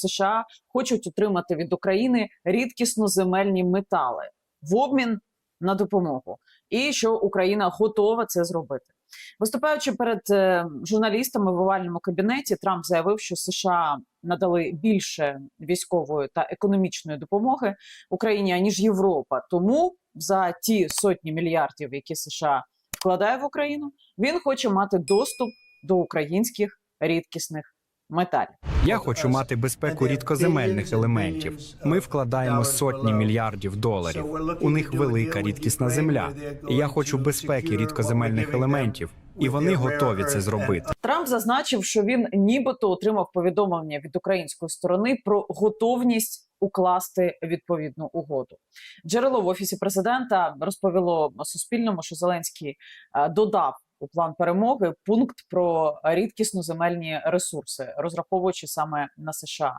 США хочуть отримати від України рідкісно земельні метали в обмін на допомогу, і що Україна готова це зробити. Виступаючи перед е, журналістами в овальному кабінеті, Трамп заявив, що США надали більше військової та економічної допомоги Україні аніж Європа. Тому за ті сотні мільярдів, які США вкладає в Україну, він хоче мати доступ до українських рідкісних металів. Я хочу мати безпеку рідкоземельних елементів. Ми вкладаємо сотні мільярдів доларів. У них велика рідкісна земля. І я хочу безпеки рідкоземельних елементів, і вони готові це зробити. Трамп зазначив, що він нібито отримав повідомлення від української сторони про готовність укласти відповідну угоду. Джерело в офісі президента розповіло Суспільному, що Зеленський е, додав у план перемоги пункт про рідкісно земельні ресурси, розраховуючи саме на США.